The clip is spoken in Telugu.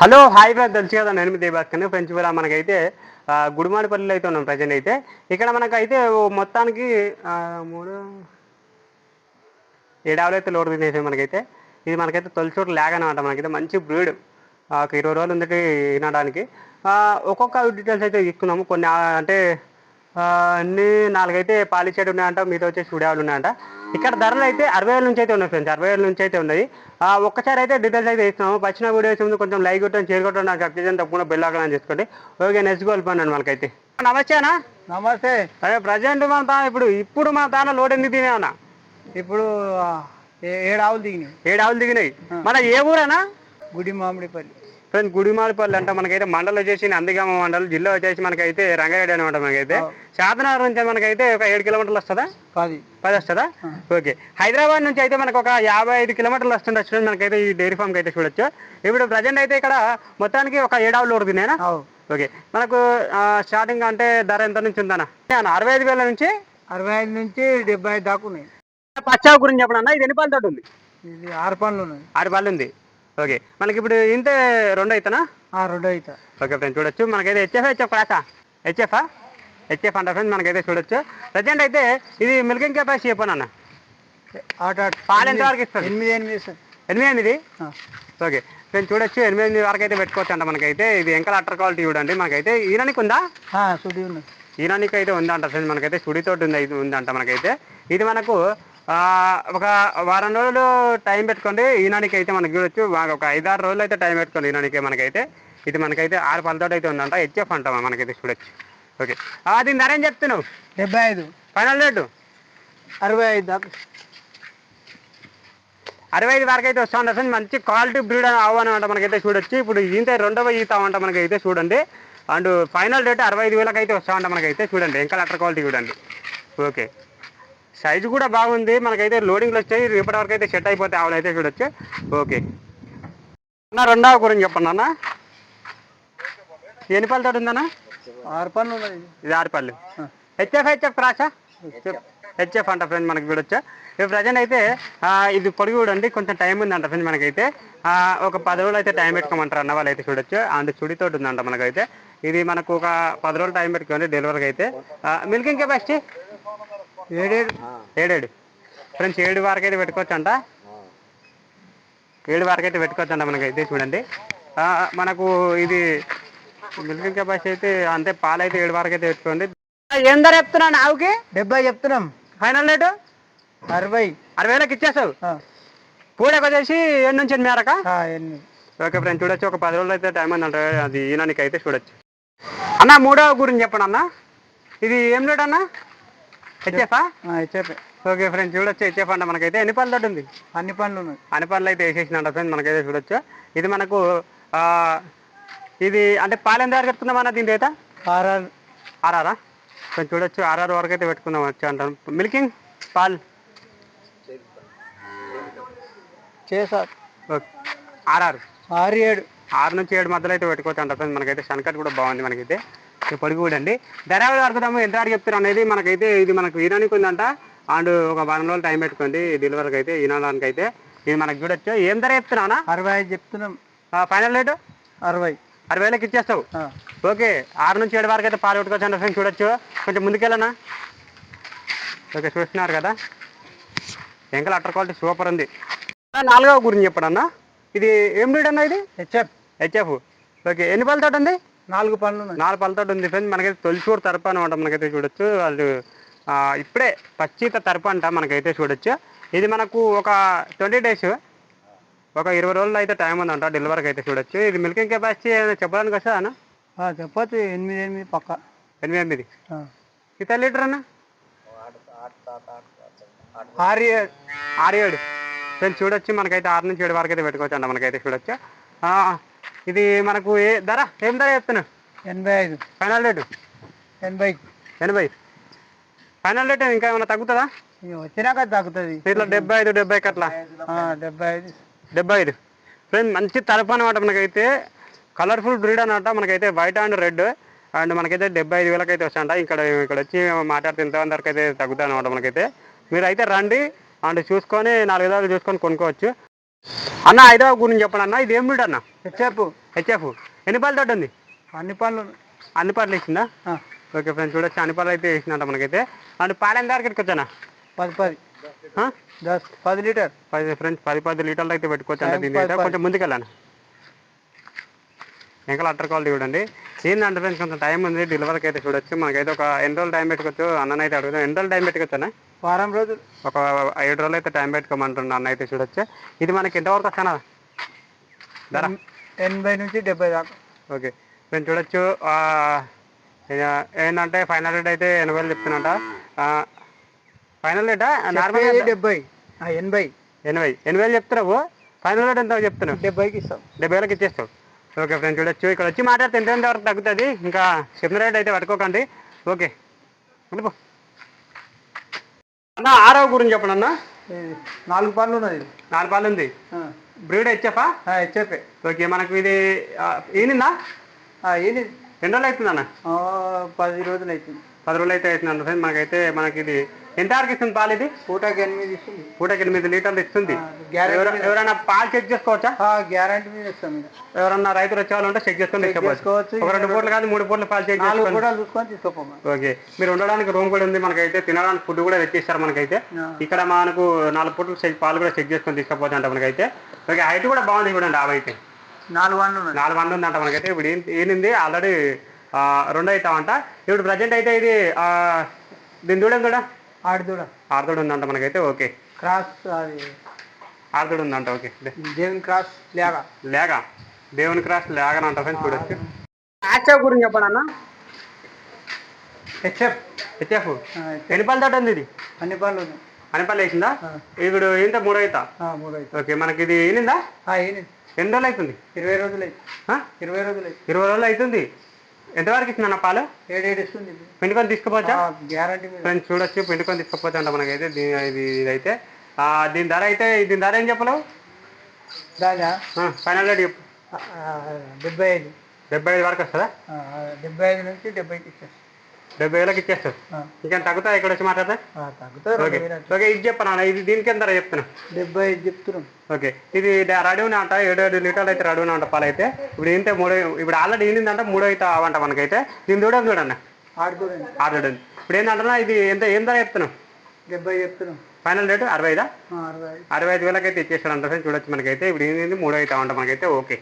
హలో హాయ్ ఫ్రెండ్ తెలుసు కదా నేను ఫ్రెండ్స్ మనకైతే గుడిమాడిపల్లిలో అయితే ఉన్నాం ప్రజెంట్ అయితే ఇక్కడ మనకైతే మొత్తానికి మూడు ఏడావులు అయితే లోడ్ తినేసాయి మనకైతే ఇది మనకైతే తొలిచోటు ల్యాగ్ అనమాట మనకైతే మంచి బ్రీడ్. ఒక ఇరవై రోజులు ఉందటి వినడానికి ఒక్కొక్క డీటెయిల్స్ అయితే తీసుకున్నాము. కొన్ని అంటే అన్ని నాలుగైతే పాలిచేడు ఉన్నాయంట మీతో వచ్చేసి చూడేవాళ్ళు ఉన్నాయంట. ఇక్కడ ధరలు అయితే అరవై వేల నుంచి అయితే ఉన్నాయి ఫ్రెండ్స్ అరవై వేల నుంచి అయితే ఉన్నాయి ఆ, ఒక్కసారి అయితే డీటెయిల్స్ అయితే ఇస్తున్నాము వచ్చిన వీడియోస్ ముందు కొంచెం లైక్ కొట్టడం షేర్ కొట్టడం నాకు సబ్స్క్రిప్షన్ తప్పకుండా బెల్ ఆకలని చేసుకోండి. ఓకే నెక్స్ట్ గోల్ పని మనకైతే నమస్తేనా నమస్తే అదే ప్రజెంట్ మన తా ఇప్పుడు ఇప్పుడు మన తాన లోడ్ ఎందుకు తినేవనా ఇప్పుడు ఏడు ఆవులు దిగినాయి. ఏడు ఆవులు దిగినాయి. మన ఏ ఊరేనా గుడి మామిడిపల్లి. ఫ్రెండ్స్ గుడిమాలపల్లి అంటే మనకైతే మండలం వచ్చేసి నందిగామ మండలం జిల్లా వచ్చేసి మనకైతే రంగారెడ్డి అనమాట మనకైతే. శాతనగర్ నుంచి మనకైతే ఒక ఏడు కిలోమీటర్లు వస్తుందా? పది. పది వస్తుందా? ఓకే. హైదరాబాద్ నుంచి అయితే మనకు ఒక యాభై ఐదు కిలోమీటర్లు వస్తుండొచ్చు చూడండి మనకైతే ఈ డైరీ ఫామ్కి అయితే చూడొచ్చు. ఇప్పుడు ప్రజెంట్ అయితే ఇక్కడ మొత్తానికి ఒక ఏడావులు అవు. ఓకే. మనకు స్టార్టింగ్ అంటే ధర ఎంత నుంచి ఉందన్న? అన్న, అరవై ఐదు వేల నుంచి? అరవై ఐదు నుంచి డెబ్బై ఐదు దాకా ఉన్నాయి. పచ్చావు గురించి చెప్పండి అన్న ఇది ఎన్ని పాలు తోటి ఉంది? ఇది ఆరు పనులు ఉన్నాయి ఆరు పాలు ఉంది. ఓకే. మనకి ఇప్పుడు ఇంతే రెండు అవుతానా రెండు అవుతా ఓకే ఫ్రెండ్స్ చూడొచ్చు. మనకైతే హెచ్ఎఫ్ హెచ్ఎఫ్ క్లాసా హెచ్ఎఫా హెచ్ఎఫ్ అంట ఫ్రెండ్స్ మనకైతే చూడొచ్చు. ప్రజెంట్ అయితే ఇది మిల్కింగ్ కెపాసిటీ చెప్పాను. పాలు ఎంత వరకు ఇస్తుంది? ఎనిమిది ఎనిమిది సార్. ఎనిమిది ఎనిమిది. ఓకే. ఫ్రెండ్స్ చూడొచ్చు. ఎనిమిది ఎనిమిది వరకు అయితే పెట్టుకోవచ్చు అంట మనకైతే. ఇది ఎంకల అట్టర్ క్వాలిటీ చూడండి. మనకైతే ఈనానికి ఉందా? సుడి ఉన్నాయి ఈనానికి అయితే ఉందంట ఫ్రెండ్స్ మనకైతే సుడితోటి ఉంది ఉందంట మనకైతే. ఇది మనకు ఒక వారం రోజులు టైం పెట్టుకోండి. ఈనానికి అయితే మనకి చూడొచ్చు. ఒక ఐదారు రోజులు అయితే టైం పెట్టుకోండి ఈనానికి మనకైతే. ఇది మనకైతే ఆరు పళ్ళతోటి అయితే ఉందంట హెచ్ఎఫ్ అంటాం మనకైతే చూడొచ్చు. ఓకే. దీని ధర ఏం చెప్తున్నావు? డెబ్బై ఐదు. Final rate? అరవై ఐదు దాకా. అరవై ఐదు వరకు అయితే వస్తా ఉంటుంది మంచి క్వాలిటీ బ్రీడ్ అవ్వనమాట మనకైతే చూడొచ్చు. ఇప్పుడు ఈత రెండవ ఈత అంట మనకైతే చూడండి. అండ్ ఫైనల్ రేట్ అరవై ఐదు వేలకు అయితే వస్తా ఉంట మనకైతే చూడండి. ఇంకా లెటర్ క్వాలిటీ చూడండి. ఓకే. సైజు కూడా బాగుంది. మనకైతే లోడింగ్లు వచ్చాయి. రేపటి వరకు అయితే సెట్ అయిపోతే ఆవులు అయితే చూడొచ్చు. ఓకే. అన్న రెండవ గురించి చెప్పండి అన్న ఎన్ని పళ్ళతో ఉందన్న? ఆరు ఉన్నాయి. ఇది ఆరు పళ్ళు హెచ్ఎఫ్ హెచ్ఎఫ్ క్రాసా? హెచ్ఎఫ్. అంట ఫ్రెండ్ మనకి చూడొచ్చు. ఇప్పుడు ప్రజెంట్ అయితే ఇది పొడిగి చూడండి కొంచెం టైం ఉందంట ఫ్రెండ్ మనకైతే. ఒక పది రోజులు అయితే టైం పెట్టుకోమంటారు అన్న వాళ్ళు అయితే చూడొచ్చు. అండ్ చుడితోటి ఉందంట మనకైతే. ఇది మనకు ఒక పది రోజులు టైం పెట్టుకోండి. డెలివరీకి అయితే. మిల్కింగ్ కెపాసిటీ ఏడేడు? ఏడేడు. ఫ్రెండ్స్ ఏడు వరకు అయితే పెట్టుకోవచ్చు అంట ఏడు వరకు అయితే పెట్టుకోవచ్చు అంట మనకైతే చూడండి. ఆ, మనకు ఇది మిల్కింగ్ కెపాసిటీ అయితే అంతే పాలు అయితే ఏడు వరకు అయితే పెట్టుకోండి. ఏం ధర చెప్తున్నాను ఆవుకి డెబ్బై చెప్తున్నాం. Final rate? అరవై. అరవై వేలకు ఇచ్చేస్తావు? పూడకు వచ్చేసి ఏడు నుంచి ఎనిమిది మేరక? ఓకే ఫ్రెండ్ చూడొచ్చు. ఒక పది రోజులు అయితే టైం ఉందంట. అది ఈనానికి అయితే చూడొచ్చు. అన్న మూడవ గురించి చెప్పండి అన్న. ఇది ఏం రేట్ అన్న? హెచ్ఎఫా? ఓకే ఫ్రెండ్ చూడొచ్చు హెచ్ఎఫ్ అంట మనకైతే. ఎన్ని పళ్ళు ఉంది అన్ని పనులు ఉన్నాయి. అన్ని పనులు అయితే వేసేసినట్టు ఫ్రెండ్ మనకైతే చూడొచ్చు. ఇది మనకు ఇది అంటే పాలు ఎంత వరకు పెట్టుకుందాం అన్న దీని రేత ఆర్ఆర్. ఆర్ఆరా? కొంచెం చూడొచ్చు. ఆర్ఆర్ వరకు అయితే పెట్టుకుందాం వచ్చి అంటాను మిల్కింగ్? పాల్? చేసారు ఆర్ఆర్. ఆరు ఏడు. ఆరు నుంచి ఏడు మధ్యలో అయితే పెట్టుకోవచ్చు అంట ఫ్రెండ్స్ మనకైతే శనకట్ కూడా బాగుంది మనకైతే. పొడుగు కూడా అండి. ధర అడుగుతాము ఎంత వరకు చెప్తారు అనేది మనకైతే ఇది మనకు ఈనానికి ఉందంట. అండ్ ఒక వారం రోజులు టైం పెట్టుకోండి డెలివరీకి అయితే ఈనాడానికి అయితే. ఇది మనకు చూడొచ్చు. ఏం ధర చెప్తున్నానా అరవై ఐదు చెప్తున్నాం. ఫైనల్ రేటు అరవై. అరవై వేలకు ఇచ్చేస్తావు. ఓకే ఆరు నుంచి ఏడు వరకు అయితే పాలు పెట్టుకోవచ్చు అంటే ఫ్రెండ్స్ చూడొచ్చు. కొంచెం ముందుకెళ్ళనా? ఓకే చూస్తున్నారు కదా. ఎంకల్ అట్టర్ క్వాలిటీ సూపర్ ఉంది. నాలుగవ గురించి చెప్పండి అన్న. ఇది ఏం బ్రీడ్ అన్న ఇది? హెచ్ఎఫ్. హెచ్ఎఫ్. ఓకే ఎన్ని పళ్ళతో ఉంది? నాలుగు పనులు నాలుగు పళ్ళతో ఉంది ఫ్రెండ్స్. మనకైతే తొలిచూరు తరపు అనమాట మనకైతే చూడొచ్చు. వాళ్ళు ఇప్పుడే పచ్చిత తరపు అంట మనకైతే చూడొచ్చు. ఇది మనకు ఒక ట్వంటీ డేస్ ఒక ఇరవై రోజులు అయితే టైం ఉందంట. డెలివరీకి అయితే చూడొచ్చు. ఇది మిల్కింగ్ కెపాసిటీ చెప్పడానికి వస్తుందా అన్న? చెప్పొచ్చు. ఎనిమిది ఎనిమిది పక్క. ఎనిమిది ఎనిమిది. ఇత లీటర్ అన్న? ఆరు ఏడు. ఆరు ఏడు. ఫ్రెండ్స్ చూడొచ్చు. మనకైతే ఆరు నుంచి ఏడు వరకు అయితే పెట్టుకోవచ్చు అంట. మనకైతే చూడొచ్చు. ఇది మనకు ఏ ధర? ఏం ధర చెప్తున్నావు ఎనభై ఐదు. ఫైనల్ రేటు ఎనభై. ఎనభై. ఫైనల్ రేట్ ఇంకా ఏమైనా తగ్గుతుందా? వచ్చినాక తగ్గుతుంది. ఇట్లా డెబ్బై ఐదు డెబ్బై అట్లా? డెబ్బై ఐదు. డెబ్బై ఐదు. ఫ్రెండ్ మంచి తరపు అనమాట మనకైతే కలర్ఫుల్ బ్రీడ్ అనమాట మనకైతే వైట్ అండ్ రెడ్ అండ్ మనకైతే డెబ్బై ఐదు వేలకైతే వస్తాయంట. ఇక్కడ ఇక్కడ వచ్చి మాట్లాడితే ఇంతవరకు అయితే తగ్గుతాయి అనమాట మనకైతే. మీరు అయితే రండి. అండ్ చూసుకొని నాలుగు విధాలు చూసుకొని కొనుక్కోవచ్చు. అన్న హైదరాబాద్ గురించి చెప్పండి అన్న ఇది ఏం బ్రీడ్ అన్న? చెప్పు హెచ్ఎఫ్. ఎన్ని పాలు తోటి ఉంది? అన్ని పనులు అన్ని పాలు వేసిందా? ఓకే ఫ్రెండ్స్ చూడొచ్చు. అన్ని పాలు అయితే వేసిందంట మనకైతే. అండ్ పాలు ఎంత వరకు వచ్చానా పది పది. దస్ పది లీటర్. పది ఫ్రెండ్స్ పది పది లీటర్లు అయితే పెట్టుకోవచ్చు అంటే దీని. కొంచెం ముందుకెళ్ళాను ఇంకా అట్టర్ క్వాలిటీ చూడండి. ఏంటంటే ఫ్రెండ్స్ కొంచెం టైం ఉంది డెలివరీకి అయితే చూడొచ్చు. మనకైతే ఒక ఎన్ని రోజులు టైం పెట్టుకోవచ్చు? అన్న అయితే అడుగుతాం ఎన్ని రోజులు టైం పెట్టుకోవచ్చా వారం రోజులు. ఒక ఏడు రోజులు అయితే టైం పెట్టుకోమంటున్నా అన్న అయితే చూడొచ్చు. ఇది మనకి ఎంతవరకు వస్తానా? ధర? ఎన్- ఎనభై నుంచి డెబ్బై దాకా. ఓకే. మేము చూడొచ్చు. ఏంటంటే ఫైనల్ రేట్ అయితే ఎనభై వేలు చెప్తున్నట. ఫైనల్ రేటా? నార్మల్ డెబ్బై. ఎనభై. ఎనభై. ఎనభై వేలు చెప్తున్నావు? ఫైనల్ రేట్ ఎంత చెప్తున్నావు? డెబ్బైకి ఇస్తాం. డెబ్బై వేలకు ఇచ్చేస్తావు. ఓకే ఫ్రెండ్స్ చూడొచ్చు ఇక్కడ వచ్చి మాట్లాడితే ఎంత వరకు తగ్గుతుంది? ఇంకా చెప్పిన రేట్ అయితే పట్టుకోకండి. ఓకే వెళ్ళిపో అన్న ఆరవ గురించి చెప్పండి అన్న. నాలుగు పనులు ఉన్నది. నాలుగు పాలు ఉంది. బ్రీడ్ హెచ్ఎఫా? చెప్పే ఓకే మనకు ఇది ఆ, ఏంది ఎన్ని రోజులు అవుతుందన్న ఆ, పది రోజులు అవుతుంది. పది రోజులు అయితే అవుతుంది ఫ్రెండ్స్ మనకైతే మనకి ఇది ఎంత వరకు ఇస్తుంది పాలు ఇది? పూటకి ఎనిమిది ఇస్తుంది. పూటకి ఎనిమిది లీటర్లు ఇస్తుంది. ఎవరైనా పాలు చెక్ చేసుకోవచ్చా? గ్యారంటీ మీద ఇస్తాం. ఎవరన్నా రైతులు వచ్చే వాళ్ళు ఉంటే చెక్ చేసుకొని తీసుకోవచ్చు ఒక రెండు పూటలు కాదు మూడు పూటలు పాలు చెక్ చూసుకొని. తీసుకోపోమా ఓకే. మీరు ఉండడానికి రూమ్ కూడా ఉంది మనకైతే. తినడానికి ఫుడ్ కూడా తెచ్చిస్తారు మనకైతే. ఇక్కడ మనకు నాలుగు పూటలు పాలు కూడా చెక్ చేసుకొని తీసుకపోతే అంట మనకైతే. ఓకే హైట్ కూడా బాగుంది చూడండి ఆవు అయితే నాలుగు వందలు ఉన్నది నాలుగు వందలు ఉందంట మనకైతే. ఇప్పుడు ఏంది ఆల్రెడీ రెండు అవుతామంట ఇప్పుడు ప్రజెంట్ అయితే ఇది దీని దూడం కూడా ఆడిదూడ ఆరుదోడు ఉందంట మనకైతే. ఓకే. క్రాస్ అది ఆరుదోడు ఉందంట. ఓకే. దేవుని క్రాస్ లేగా. లేక దేవుని క్రాస్ లేగనంట ఫ్రెండ్స్ చూడొచ్చు. యాక్టివ్ గురించి చెప్పండి అన్న? హెచ్ఎఫ్. హెచ్ఎఫ్. ఎన్ని పళ్ళు తోట ఉంది ఇది? అన్ని పనులు అనిపల్లి వేసిందా. ఇప్పుడు ఏంటో మూడో అవుతా మూడు ఓకే మనకి ఇది ఏంది ఎన్ని రోజులు అవుతుంది ఇరవై రోజులు? ఇరవై రోజులు ఇరవై రోజులు అవుతుంది ఎంతవరకు ఇస్తుంది అన్న పాలు? ఏడేడు ఇస్తుంది పిండుకొని తీసుకుపోవచ్చా? గ్యారంటీ ఫ్రెండ్స్ చూడొచ్చు పిండుకొని తీసుకుపోతే అంట మనకైతే ఇది ఇదైతే. ఆ, దీని ధర అయితే దీని ధర ఏం చెప్పలేవు? దాదా? ఫైనల్ రేట్ చెప్పు. డెబ్బై ఐదు. డెబ్బై ఐదు వరకు వస్తుందా? డెబ్బై ఐదు నుంచి డెబ్బైకి ఇచ్చేస్తాం. డెబ్బై వేలకు ఇచ్చేస్తారు ఇంకేం తగ్గుతా ఇక్కడ వచ్చి మాట్లాడతా? ఓకే. ఓకే ఇది చెప్పనా? ఇది దీనికి ఎంత చెప్తున్నా? డెబ్బై ఐదు చెప్తున్నాం. ఓకే. ఇది రెడీనే అంట ఏడు ఏడు లీటర్లు అయితే రెడీనే అంట పాలు అయితే ఇప్పుడు ఏంటంటే మూడో ఇప్పుడు ఆల్రెడీ ఏంటంటే మూడో అయితే అవంట మనకైతే. దీని చూడండి చూడన్న? ఆడుకోండి ఆల్రెడీ ఇప్పుడు ఏంటంటే ఇది ఎంత ఏం ధర చెప్తున్నాం డెబ్బై చెప్తున్నాం. ఫైనల్ రేటు అరవై ఐదా. అరవై ఐదు వేలకైతే ఇచ్చేస్తాడు అంటే చూడొచ్చు మనకైతే. ఇప్పుడు ఏంటి మూడో అయితే అవంట మనకైతే ఓకే.